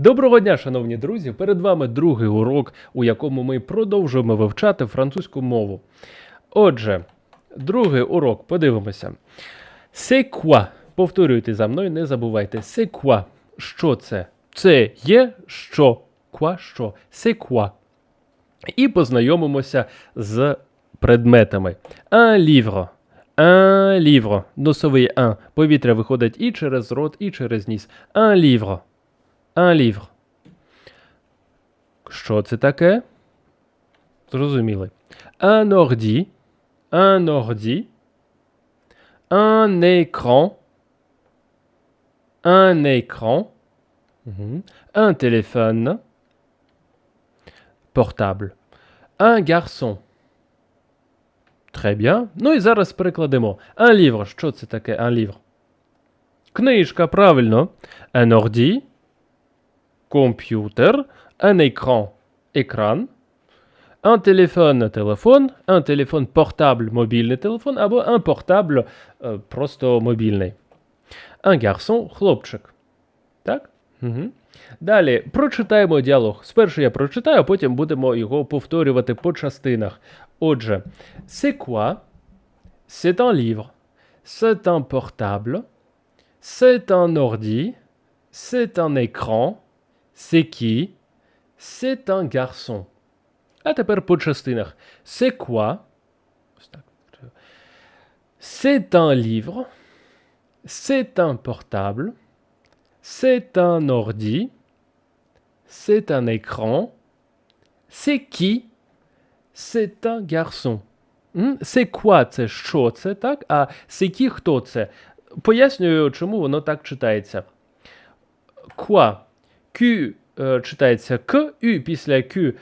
Доброго дня, шановні друзі! Перед вами другий урок, у якому ми продовжуємо вивчати французьку мову. Отже, другий урок, подивимося. C'est quoi? Повторюйте за мною, не забувайте. C'est quoi? Що це? Це є що? Quoi? Що? C'est quoi? І познайомимося з предметами. Un livre. Un livre. Носовий un. Повітря виходить і через рот, і через ніс. Un livre. Un livre. Що це таке? Зрозуміли. Un ordi. Un ordi. Un écran. Un écran. Mhm. Un téléphone. Portable. Un garçon. Très bien. Ну і зараз перекладемо. Un livre. Що це таке un livre? Книжка, правильно. Un ordi. Комп'ютер. Un écran. Екран. Un téléphone. Телефон. Un téléphone portable. Мобільний телефон. Або un portable. е, Просто мобільний. Un garçon. Хлопчик. Так? Угу. Далі прочитаємо діалог. Спершу я прочитаю, а потім будемо його повторювати по частинах. Отже, c'est quoi? C'est un livre. C'est un portable. C'est un ordi. C'est un écran. C'est qui? C'est un garçon. А тепер по частинах. C'est quoi? Ось так. C'est un livre. C'est un portable. C'est un ordi. C'est un écran. C'est qui? C'est un garçon. М? C'est quoi це що це, так? А c'est qui хто це? Пояснюю, чому воно так читається. Quoi? Q е, читається К, U після Q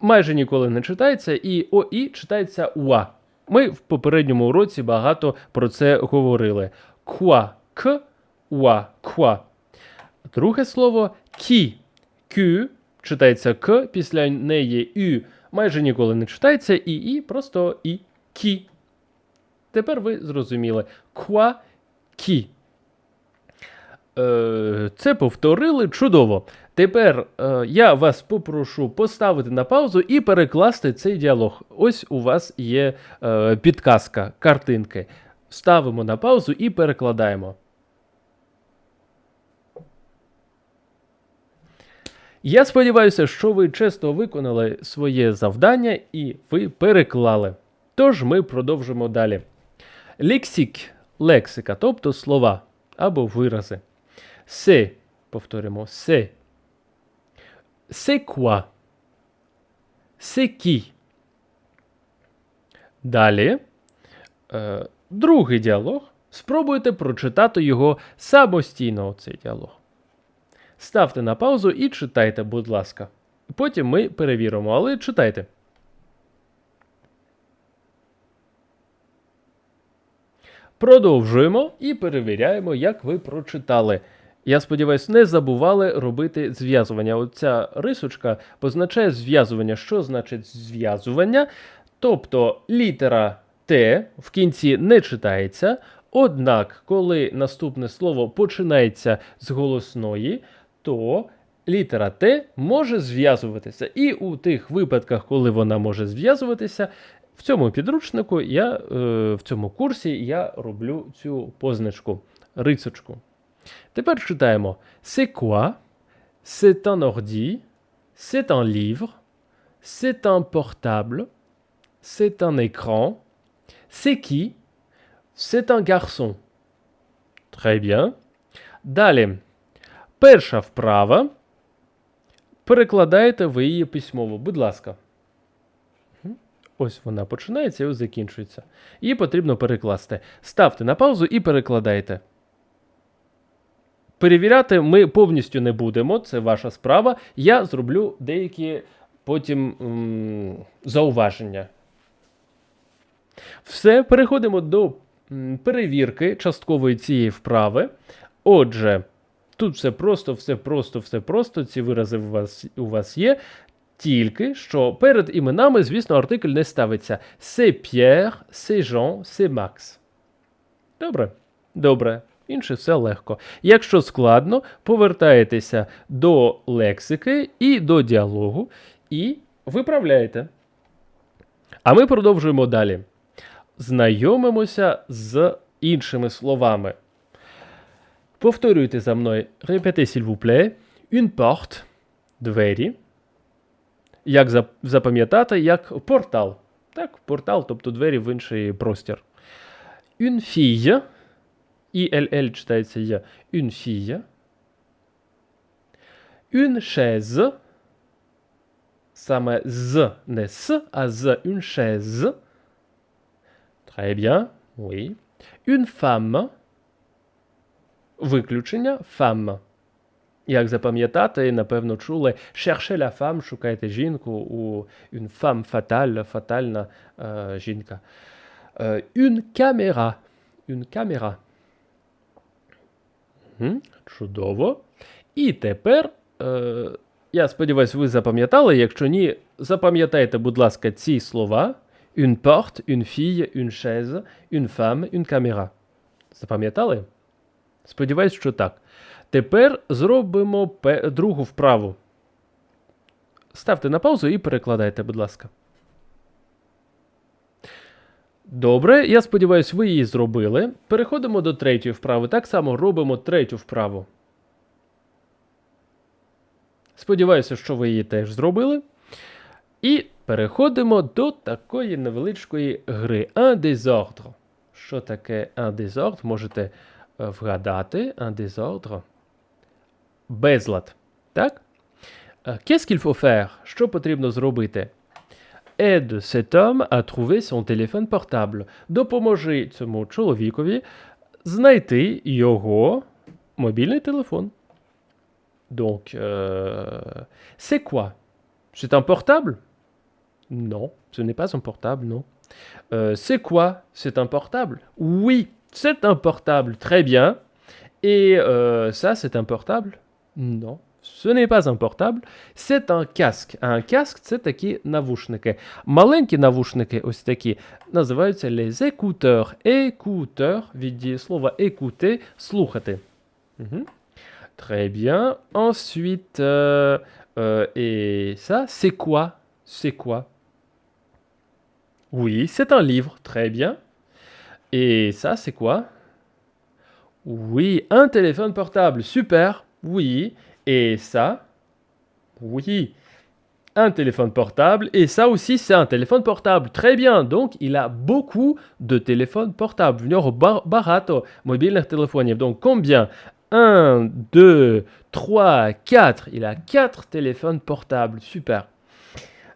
майже ніколи не читається, і ОІ читається УА. Ми в попередньому уроці багато про це говорили. Quoi? К, уа, quoi. Друге слово кі. Q читається К, після неї Ю майже ніколи не читається, і І просто І. Кі. Тепер ви зрозуміли. Quoi? Кі. Е, це повторили чудово. Тепер е, я вас попрошу поставити на паузу і перекласти цей діалог. Ось у вас є е, підказка, картинки. Ставимо на паузу і перекладаємо. Я сподіваюся, що ви чесно виконали своє завдання і ви переклали. Тож ми продовжимо далі. Лексик лексика, тобто слова або вирази. Се, повторимо, се. C'est quoi? C'est qui? Далі. Е, другий діалог. Спробуйте прочитати його самостійно, цей діалог. Ставте на паузу і читайте, будь ласка. Потім ми перевіримо, але читайте. Продовжуємо і перевіряємо, як ви прочитали. Я сподіваюся, не забували робити зв'язування. Оця рисочка позначає зв'язування. Що значить зв'язування? Тобто літера Т в кінці не читається. Однак, коли наступне слово починається з голосної, то літера Т може зв'язуватися. І у тих випадках, коли вона може зв'язуватися, в цьому підручнику я е, в цьому курсі я роблю цю позначку, рисочку. Тепер читаємо C'est quoi? C'est un ordi. C'est un livre. C'est un portable. C'est un écran. C'est qui? C'est un garçon. Très bien. Далі. Перша вправа. Перекладаєте ви її письмово. Будь ласка. Ось вона починається і ось закінчується. Її потрібно перекласти. Ставте на паузу і перекладайте. Перевіряти ми повністю не будемо, це ваша справа. Я зроблю деякі потім м, зауваження. Все, переходимо до перевірки часткової цієї вправи. Отже, тут все просто, все просто, все просто. Ці вирази у вас, у вас є. Тільки що перед іменами, звісно, артикль не ставиться. C'est Pierre, c'est Jean, c'est Max. Добре? Добре. Інше все легко. Якщо складно, повертаєтеся до лексики і до діалогу і виправляєте. А ми продовжуємо далі. Знайомимося з іншими словами. Повторюйте за мною. Репетez, s'il vous plaît. Une porte. Двері. Як зап- запам'ятати, як портал. Так, портал, тобто двері в інший простір. Une fille. ILL читається є. Une fille. Une chaise. Саме з, не с, а з. Une chaise. Très bien. Oui. Une femme. Виключення femme. Як запам'ятати, напевно, чули Cherchez la femme, шукайте жінку у une femme fatale, фатальна е, жінка. Е, une caméra. Une caméra. Мгм, Чудово. І тепер, е, я сподіваюся, ви запам'ятали. Якщо ні, запам'ятайте, будь ласка, ці слова: une porte, une fille, une chaise, une femme, une caméra. Запам'ятали? Сподіваюсь, що так. Тепер зробимо другу вправу. Ставте на паузу і перекладайте, будь ласка. Добре, я сподіваюся, ви її зробили. Переходимо до третьої вправи. Так само робимо третю вправу. Сподіваюся, що ви її теж зробили. І переходимо до такої невеличкої гри. Un désordre. Що таке un désordre? Можете е, вгадати. Un désordre. Безлад. Так? Е, Qu'est-ce qu'il faut faire? Що потрібно зробити? Aide cet homme à trouver son téléphone portable. Допоможи цьому чоловікові знайти його мобільний телефон. Donc, euh, c'est quoi C'est un portable Non, ce n'est pas un portable, non. Euh, c'est quoi C'est un portable Oui, c'est un portable, très bien. Et euh, ça, c'est un portable Non, ce n'est pas un portable. C'est un casque. А Un casque – це такі навушники. Маленькі навушники, ось такі, називаються les écouteurs. Écouteurs від дієслова écouter – слухати. Мгм. Très bien. Ensuite, euh, euh, et ça, c'est quoi C'est quoi Oui, c'est un livre. Très bien. Et ça, c'est quoi Oui, un téléphone portable. Super. Oui. Et ça Oui. Un téléphone portable. Et ça aussi, c'est un téléphone portable. Très bien. Donc, il a beaucoup de téléphones portables. В нього ба- багато мобільних телефонів. Donc, combien 1, 2, 3, 4. Il a 4 téléphones portables. Super.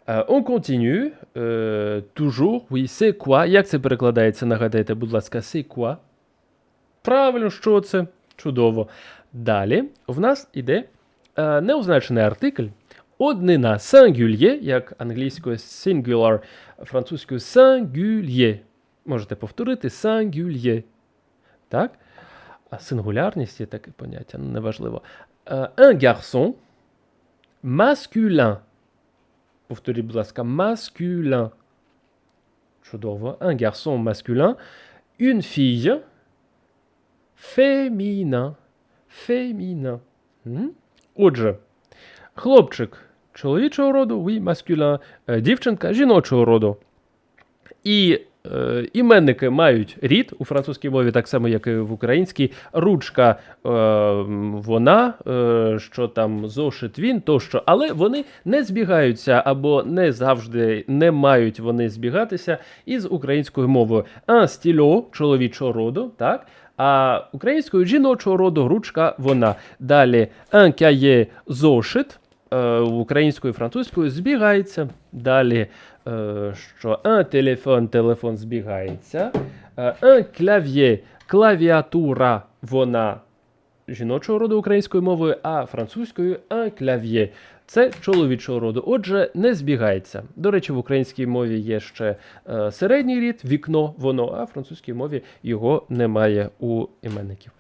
Euh, on continue. Euh, toujours. Oui, c'est quoi? Як це перекладається? Нагадайте, будь ласка, c'est quoi? Правильно, що це? Чудово. Далі в нас іде е, неозначений артикль. Однина singulier, як англійською singular, французькою singulier. Можете повторити singulier. Так? А сингулярність є таке поняття, неважливо. Е, Un garçon masculin. Повторіть, будь ласка, masculin. Чудово. Un garçon masculin. Une fille féminin. Féminin. М? Отже, хлопчик чоловічого роду, oui, masculin, е, дівчинка жіночого роду. І е, іменники мають рід у французькій мові, так само, як і в українській. Ручка е, вона, е, що там зошит він тощо, але вони не збігаються або не завжди не мають вони збігатися із українською мовою. Un stylo чоловічого роду, так? А українською жіночого роду ручка вона. Далі un зошит е, українською і французькою збігається. Далі, е, що телефон, телефон збігається. Е, un clavier, клавіатура, вона жіночого роду українською мовою, а французькою un. Це чоловічого роду. Отже, не збігається. До речі, в українській мові є ще е, середній рід, вікно, воно, а в французькій мові його немає у іменників.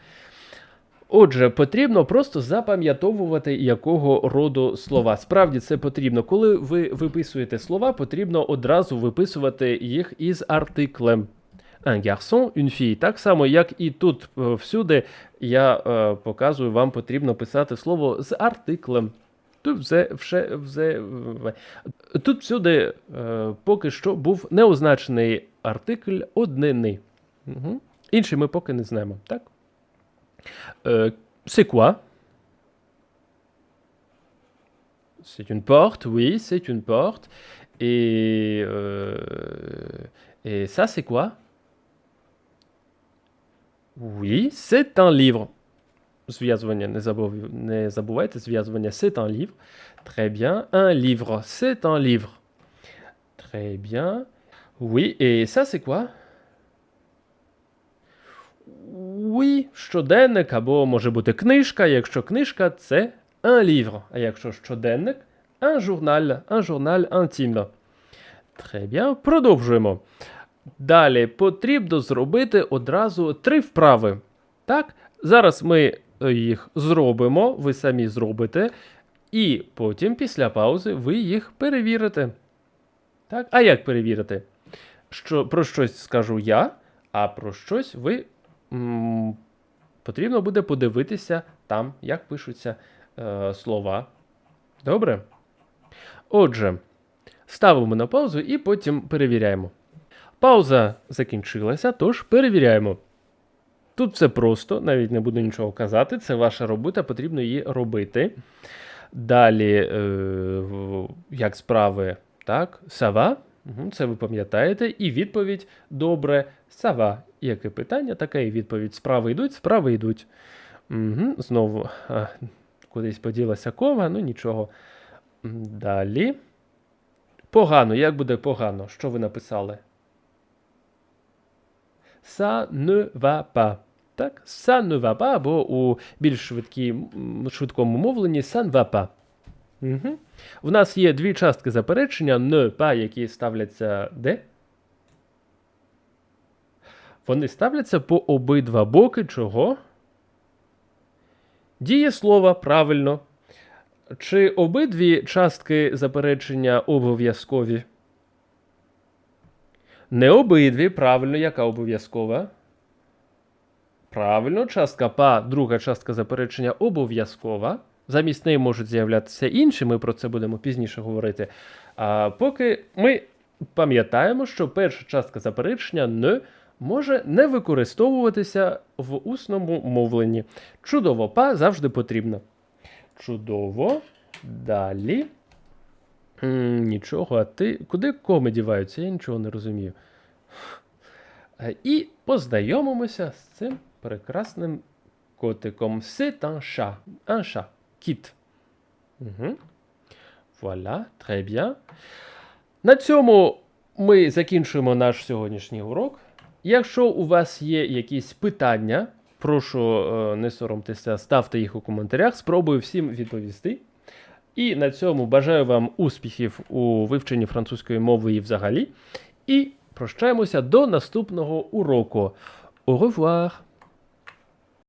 Отже, потрібно просто запам'ятовувати, якого роду слова. Справді це потрібно. Коли ви виписуєте слова, потрібно одразу виписувати їх із артиклем. un garçon, une fille. Так само, як і тут е, всюди, я е, показую, вам потрібно писати слово з артиклем. Тут все, все, все, в- Тут всюди е, поки що був неозначений артикль однини. Угу. Інший ми поки не знаємо, так? Е, c'est quoi? C'est une porte, oui, c'est une porte. Et, euh, et ça, c'est quoi? Oui, c'est un livre. Зв'язування не, забув, не забувайте, зв'язування c'est un livre. Très bien. Un livre, c'est un livre. Très bien. Oui, et ça, c'est quoi? Oui, щоденник або може бути книжка. Якщо книжка, це un livre. А якщо щоденник, un journal, un journal intime. Très bien. Продовжуємо. Далі потрібно зробити одразу три вправи. Так, зараз ми їх зробимо, ви самі зробите, і потім, після паузи, ви їх перевірите. Так, а як перевірити? Що, про щось скажу я, а про щось ви м, потрібно буде подивитися там, як пишуться е, слова. Добре? Отже, ставимо на паузу і потім перевіряємо. Пауза закінчилася, тож перевіряємо. Тут все просто, навіть не буду нічого казати. Це ваша робота, потрібно її робити. Далі, е, як справи, так, сава. Це ви пам'ятаєте. І відповідь добре. Сава. Яке питання, така і відповідь. Справи йдуть, справи йдуть. Угу, знову а, кудись поділася кома, ну нічого. Далі. Погано. Як буде погано? Що ви написали? Ça ne va pas. Так, ça ne va pas, або у більш швидкому мовленні ça ne va pas. Угу. У нас є дві частки заперечення ne pas, які ставляться де? Вони ставляться по обидва боки чого? Дієслова, правильно. Чи обидві частки заперечення обов'язкові? Не обидві, правильно, яка обов'язкова? Правильно, частка па, друга частка заперечення обов'язкова. Замість неї можуть з'являтися інші, ми про це будемо пізніше говорити. А поки ми пам'ятаємо, що перша частка заперечення не може не використовуватися в усному мовленні. Чудово, па завжди потрібно. Чудово. Далі. Нічого, а ти куди коми діваються? Я нічого не розумію. Е, І познайомимося з цим прекрасним котиком. C'est un chat. Un chat. Кіт. Угу. Voilà, très bien. На цьому ми закінчуємо наш сьогоднішній урок. Якщо у вас є якісь питання, прошу е, не соромтеся, ставте їх у коментарях, спробую всім відповісти. І на цьому бажаю вам успіхів у вивченні французької мови і взагалі. І прощаємося до наступного уроку. Au revoir!